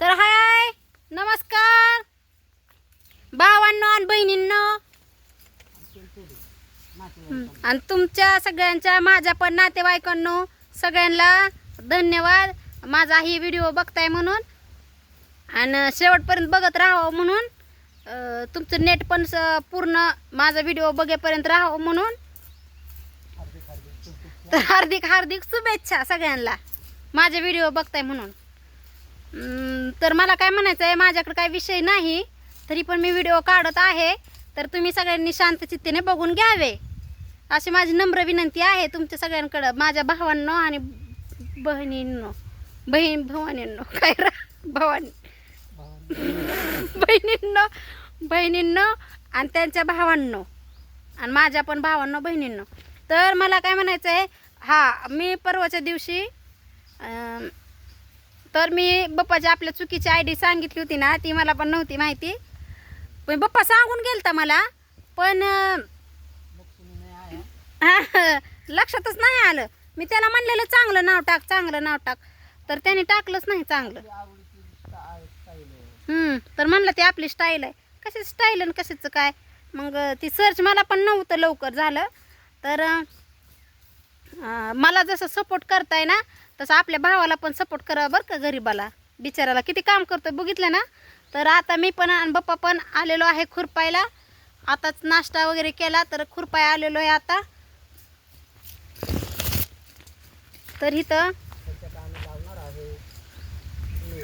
तर हाय नमस्कार. भावांनो आणि बहिणींनो. आणि तुमच्या सगळ्यांच्या माझ्या पण नातेवाईकांनो सगळ्यांना धन्यवाद. माझा ही व्हिडिओ बघताय म्हणून. आणि शेवटपर्यंत बघत राहावं म्हणून. तुमचं नेट पण स- पूर्ण माझा व्हिडिओ बघेपर्यंत राहावं म्हणून. तर हार्दिक हार्दिक शुभेच्छा सगळ्यांना. माझे व्हिडिओ बघताय म्हणून. तर मला काय म्हणायचं आहे माझ्याकडे काही विषय नाही तरी पण मी व्हिडिओ काढत आहे. तर तुम्ही सगळ्यांनी शांतचित्तेने बघून घ्यावे. अशी माझी नम्र विनंती आहे तुमच्या सगळ्यांकडं माझ्या भावांनो आणि बहिणींनो. बहीण भवानींनो काय रा भवानी. बहिणींनो बहिणींनो आणि त्यांच्या भावांनो. आणि माझ्या पण भावांनो बहिणींनो. तर मला काय म्हणायचं आहे हा मी परवाच्या दिवशी तर मी बप्पाची आपल्या चुकीची आय डी सांगितली होती ना ती मला पण नव्हती माहिती. पण बप्पा सांगून गेलता मला पण लक्षातच नाही आलं. मी त्याला म्हणलेलं चांगलं नाव टाक चांगलं नाव टाक. तर त्याने टाकलंच नाही चांगलं. हम्म तर म्हणलं ते आपली स्टाईल आहे. कशी स्टाईल आणि कशाचं काय? मग ती सर्च मला पण नव्हतं लवकर झालं. तर मला जसं सपोर्ट करताय ना तसं आपल्या भावाला पण सपोर्ट करा बरं का गरीबाला. बिचाराला किती काम करतो बघितलं ना? तर आता मी पण आणि बाप्पा पण आलेलो आहे खुरपायला. आताच नाश्ता वगैरे केला तर खुरपाय आलेलो आहे आता. तर इथं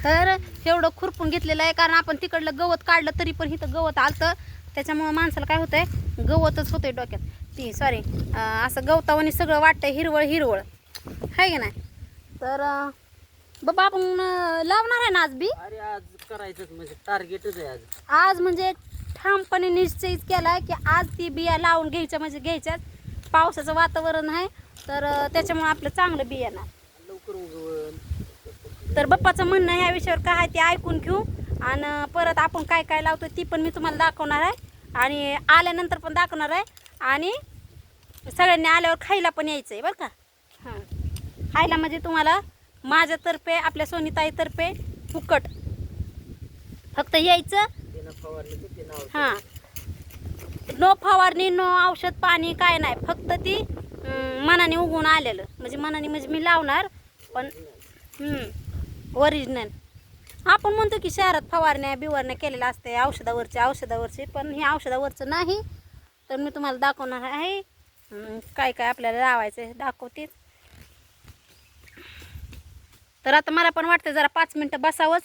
तर एवढं खुरपून घेतलेलं आहे कारण आपण तिकडलं गवत काढलं तरी पण इथं गवत आलतं. त्याच्यामुळं माणसाला काय होतंय? गवतच होतंय डोक्यात. ती सॉरी असं गवतावानी सगळं वाटतंय हिरवळ हिरवळ आहे की नाही? तर बाबा आपण लावणार आहे ना आज बी? अरे आज करायचंच म्हणजे टार्गेटच आहे आज. आज म्हणजे ठामपणे निश्चयच केला की आज ती बिया लावून घ्यायच्या म्हणजे घ्यायच्याच. पावसाचं वातावरण आहे तर त्याच्यामुळे आपलं चांगलं बी येणार. लवकर उगवण. तर बाप्पाचं म्हणणं ह्या विषयावर काय आहे ते ऐकून घेऊ. आणि परत आपण काय काय लावतो ती पण मी तुम्हाला दाखवणार आहे. आणि आल्यानंतर पण दाखवणार आहे. आणि सगळ्यांनी आल्यावर खायला पण यायचं आहे बरं का? खायला म्हणजे तुम्हाला माझ्यातर्फे आपल्या सोनीताईतर्फे फुकट. फक्त यायचं? हां. नो फवारणी नो औषध पाणी काय नाही. फक्त ती मनाने उगवून आलेलं. म्हणजे मनाने म्हणजे मी लावणार पण ओरिजिनल आपण म्हणतो की शहरात फवारण्या बिवारण्या केलेल्या असते औषधावरचे औषधावरचे पण हे औषधावरचं नाही. तर मी तुम्हाला दाखवणार आहे. काय काय आपल्याला लावायचं आहे दाखवतेच. तर आता मला पण वाटतं जरा पाच मिनटं बसावंच.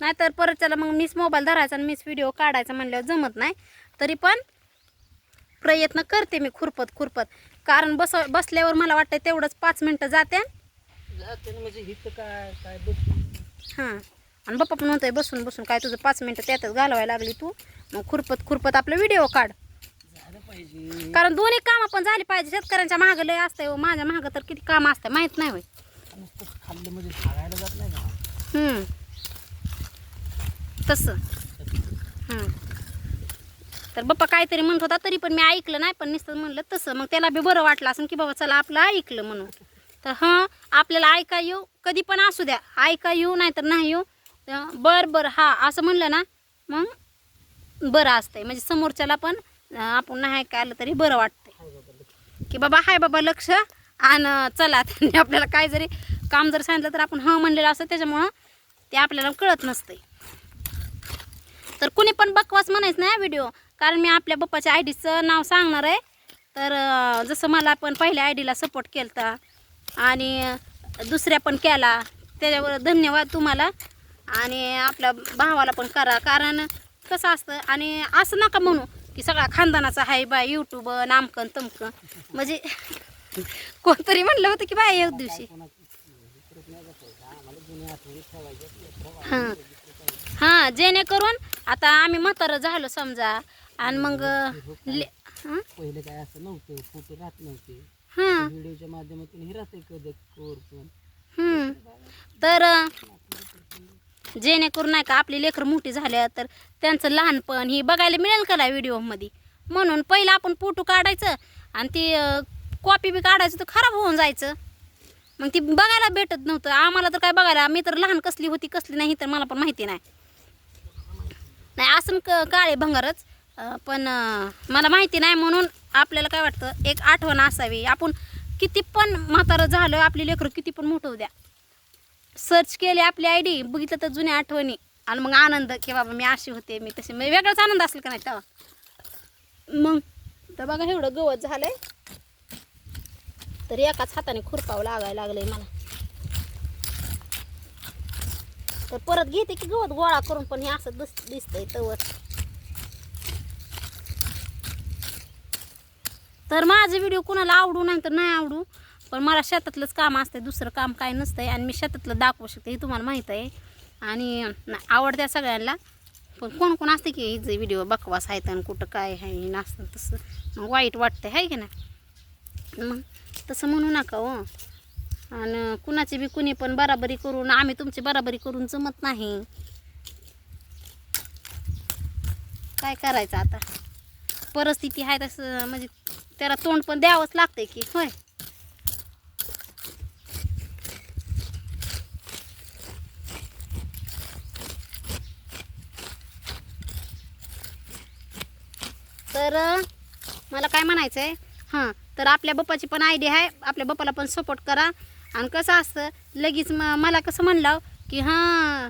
नाहीतर परत चला मग मीच मोबाईल धरायचा आणि मीच व्हिडिओ काढायचा म्हणल्यावर जमत नाही. तरी पण प्रयत्न करते मी खुरपत खुरपत. कारण बस बसल्यावर मला वाटतं तेवढंच पाच मिनटं जाते म्हणजे हां. आणि बाप्पा पण म्हणतोय बसून बसून काय तुझं पाच मिनटं त्यातच घालवायला लागली तू. मग खुरपत खुरपत आपलं व्हिडिओ काढ. कारण दोन्ही कामं पण झाली पाहिजे. शेतकऱ्यांच्या मागं लय असतंय हो. माझ्या मागं तर किती कामं असतं माहीत नाही होय. खाल्लं म्हणजे सांगायला जात नाही का? हम्म. तसं. तर बाप्पा काहीतरी म्हणत होता तरी पण मी ऐकलं नाही पण नुसतं म्हणलं तसं. मग त्याला बी बरं वाटलं असं की बाबा चला आपलं ऐकलं म्हणून. तर हां आपल्याला ऐका येऊ कधी पण असू द्या. ऐका येऊ नाही तर नाही येऊ. तर बरं बरं. हा असं म्हणलं ना मग बरं असतंय. म्हणजे समोरच्याला पण अं, आपण नाही ऐकायला आलं तरी बरं वाटतंय. की बाबा हाय बाबा लक्ष. आणि चला. त्यांनी आपल्याला काय जरी काम जर सांगितलं तर आपण हां म्हणलेलं असतं त्याच्यामुळं ते आपल्याला कळत नसते तर कुणी पण बकवास म्हणायचं नाही व्हिडिओ. कारण मी आपल्या बाप्पाच्या आय डीचं नाव सांगणार आहे. तर जसं मला पण पहिल्या आय डीला सपोर्ट केला आणि दुसऱ्या पण केला. त्याच्यावर धन्यवाद तुम्हाला. आणि आपल्या भावाला पण करा. कारण कसं असतं आणि असं नका म्हणू की सगळा खानदानाचा हाय बाय यूट्यूब नामकन तमकन. म्हणजे कोणतरी म्हणलं होतं की बाय एक दिवशी. हां. हां जेणेकरून आता आम्ही म्हातारं झालो समजा. आणि मग हां? पहिले काय असं नव्हतं फोटो राहत नव्हते. व्हिडिओच्या माध्यमातून हे राहते. तर जेणेकरून नाही का आपली लेकरं मोठी झाल्या तर त्यांचं लहानपण ही बघायला मिळेल का व्हिडिओमध्ये? म्हणून पहिलं आपण फोटो काढायचं आणि ती कॉपी बी काढायचं तर खराब होऊन जायचं. मग ती बघायला भेटत नव्हतं. आम्हाला तर काय बघायला मी तर लहान कसली होती कसली नाही तर मला पण माहिती नाही. नाही असं क काळे भंगारच. पण मला माहिती नाही म्हणून आपल्याला काय वाटतं एक आठवण असावी. आपण किती पण म्हातारं झालं आपली लेकरं किती पण मोठं होऊ द्या. सर्च केली आपली आय डी बघितलं तर जुन्या आठवणी. आणि मग आनंद की बाबा मी अशी होते मी तशी. म्हणजे वेगळाच आनंद असेल का नाही तेव्हा? मग तर बघा एवढं गवत झालं आहे तर एकाच हाताने खुरपावं लागायला लागलंय मला. तर परत घेते की गवत गोळा करून पण हे असं दिस दिसतंय तवर. तर माझे व्हिडिओ कुणाला आवडू नाही तर नाही आवडू पण मला शेतातलंच काम असतंय दुसरं काम काय नसतंय आणि मी शेतातलं दाखवू शकते हे तुम्हाला माहीत आहे. आणि आवडत्या सगळ्यांना पण कोण कोण असते की हिचे व्हिडिओ बकवास आहेत आणि कुठं काय आहे नसतं तसं. मग वाईट वाटतंय आहे की नाही? मग तसं म्हणू नका हो. आणि कुणाची बी कुणी पण बराबरी करून आम्ही तुमची बराबरी करून जमत नाही. काय करायचं आता? परिस्थिती आहे तसं म्हणजे त्याला तोंड पण द्यावंच लागतंय की होय. तर मला काय म्हणायचं आहे हां तर आपल्या बप्पाची पण आयडिया आहे. आपल्या बप्पाला पण सपोर्ट करा. आणि कसं असतं लगेच म मला कसं म्हणलं की हां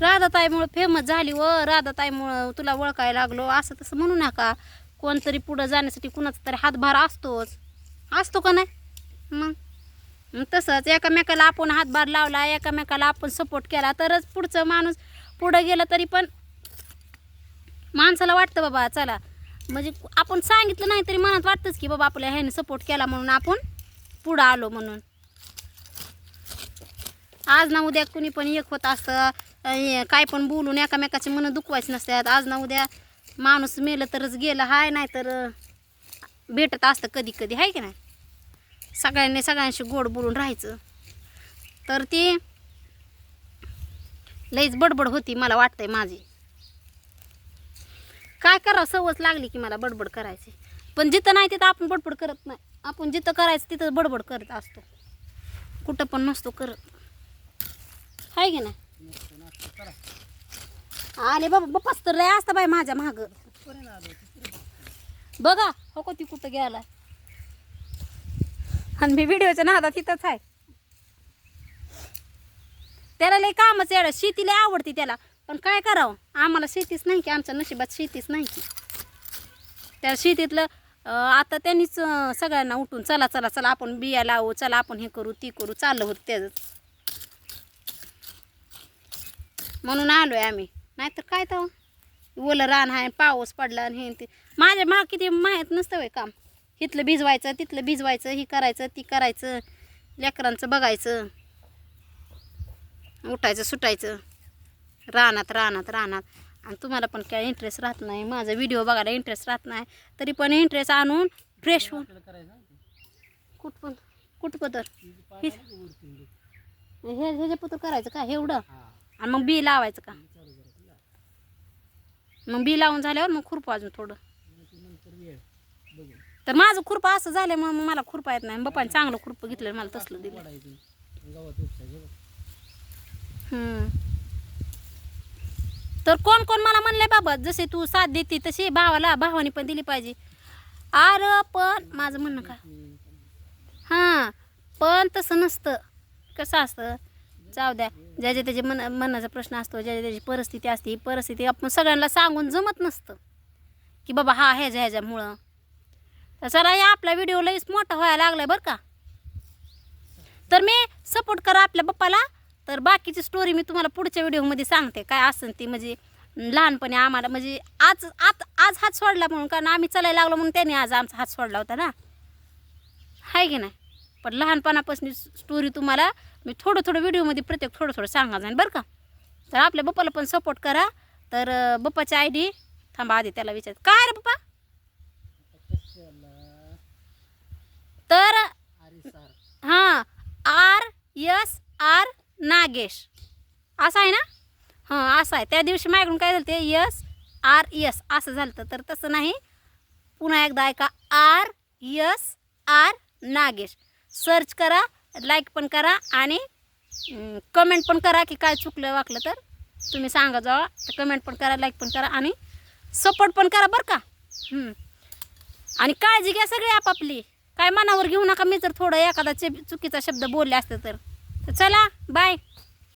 राधाताईमुळं फेमस झाली व राधाताईमुळं तुला ओळखायला लागलो. असं तसं म्हणू नका. कोणतरी पुढं जाण्यासाठी कुणाचा तरी हातभार असतोच. असतो का नाही? मग? मग तसंच एकामेकाला आपण हातभार लावला एकामेकाला आपण सपोर्ट केला तरच पुढचं माणूस पुढं गेलं तरी पण माणसाला वाटतं बाबा चला. म्हणजे आपण सांगितलं नाही तरी मनात वाटतंच की बाबा आपल्या ह्याने सपोर्ट केला म्हणून आपण पुढं आलो म्हणून. आज ना उद्या कुणी पण एक होत असतं काय पण बोलून एकामेकाचे मन दुखवायचे नसतात. आज ना उद्या माणूस मेलं तरच गेलं हाय नाही तर भेटत असतं कधी कधी आहे की नाही? सगळ्यांनी सगळ्यांशी गोड बोलून राहायचं. तर ती लईच बडबड होती मला वाटतंय माझी. काय करावं? सवच लागली की मला बडबड करायची. पण जिथं नाही तिथं आपण बडबड करत नाही. आपण जिथं करायचं तिथं बडबड करत असतो. कुठं पण नसतो करत. आहे की नाही? आले बाबा बापाच तर लय असता बाय माझ्या माग. बघा हो का ती कुठं गेला आणि मी व्हिडिओच्या नादा तिथंच आहे. त्याला लय कामच येडं. शेती आवडते त्याला. पण काय करावं? आम्हाला शेतीच नाही की आमच्या नशिबात शेतीच नाही की. त्या शेतीतलं आता त्यांनीच सगळ्यांना उठून चला चला चला आपण बिया लावू चला आपण हे करू ती करू चाललं होतं त्याच. म्हणून आलोय आम्ही. नाहीतर काय तर हो? ओलं रान आहे पाऊस पडला आणि हे ते. माझ्या मा किती माहीत नसतं वय काम. इथलं भिजवायचं तिथलं भिजवायचं ही करायचं ती करायचं लेकरांचं बघायचं उठायचं सुटायचं. रानात रानात रानात आणि तुम्हाला पण काय इंटरेस्ट राहत नाही माझा व्हिडिओ बघायला इंटरेस्ट राहत नाही तरी पण इंटरेस्ट आणून फ्रेश होऊन. कुठपण म्हणजे. हे हे जे पुत्र करायचं का एवढं आणि मग बी लावायचं का. मग बी लावून झाल्यावर मग खुरपं अजून थोडं तर माझं खुरपं असं झाल्यामुळे मग मला खुरपा येत नाही बापाने चांगलं खुरपं घेतलं मला तसलं दिलं. हम्म. तर कोण कोण मला म्हणले बाबा जसे तू साथ देते तशी भावाला भावाने पण दिली पाहिजे. अरे पण माझं म्हणणं का हां पण तसं नसतं. कसं असतं? जाऊ द्या. ज्याच्या त्याचे मन मनाचा प्रश्न असतो ज्याच्या त्याची परिस्थिती असते ही परिस्थिती आपण सगळ्यांना सांगून जमत नसतं. की बाबा हा ह्याच्या ह्याच्यामुळं. तर चला या आपला व्हिडिओ लईच मोठा व्हायला लागला बरं का. तर मी सपोर्ट करा आपल्या बाप्पाला तर बाकीची स्टोरी मी तुम्हाला पुढच्या व्हिडिओमध्ये सांगते. काय असेल ती म्हणजे लहानपणी आम्हाला म्हणजे आज आज आज हात सोडला म्हणून कारण आम्ही चालायला लागलो म्हणून त्यांनी आज आमचा हात सोडला होता ना. आहे की नाही? पण लहानपणापासून स्टोरी तुम्हाला मी थोडं थोडं व्हिडिओमध्ये प्रत्येक थोडं थोडं सांगा जाईन बरं का? तर आपल्या बाप्पाला पण सपोर्ट करा. तर बाप्पाची आय डी थांबा आधी त्याला विचार काय रे बाप्पा? कशाला तर हां आर यस आर नागेश. असं आहे ना? हां असं आहे. त्या दिवशी माझ्याकडून काय झालं ते यस आर यस असं झालं तर तसं नाही. पुन्हा एकदा ऐका. R S R Nagesh. Search करा लाईक पण करा आणि कमेंट पण करा की काय चुकलं वाकलं तर. तुम्ही सांगा जावा. तर कमेंट पण करा लाईक पण करा आणि सपोर्ट पण करा बरं का? आणि काळजी घ्या सगळी आपापली. काय मनावर घेऊ नका. मी जर थोडं एखादा चे- चुकीचा शब्द बोलले असते तर. चला बाय.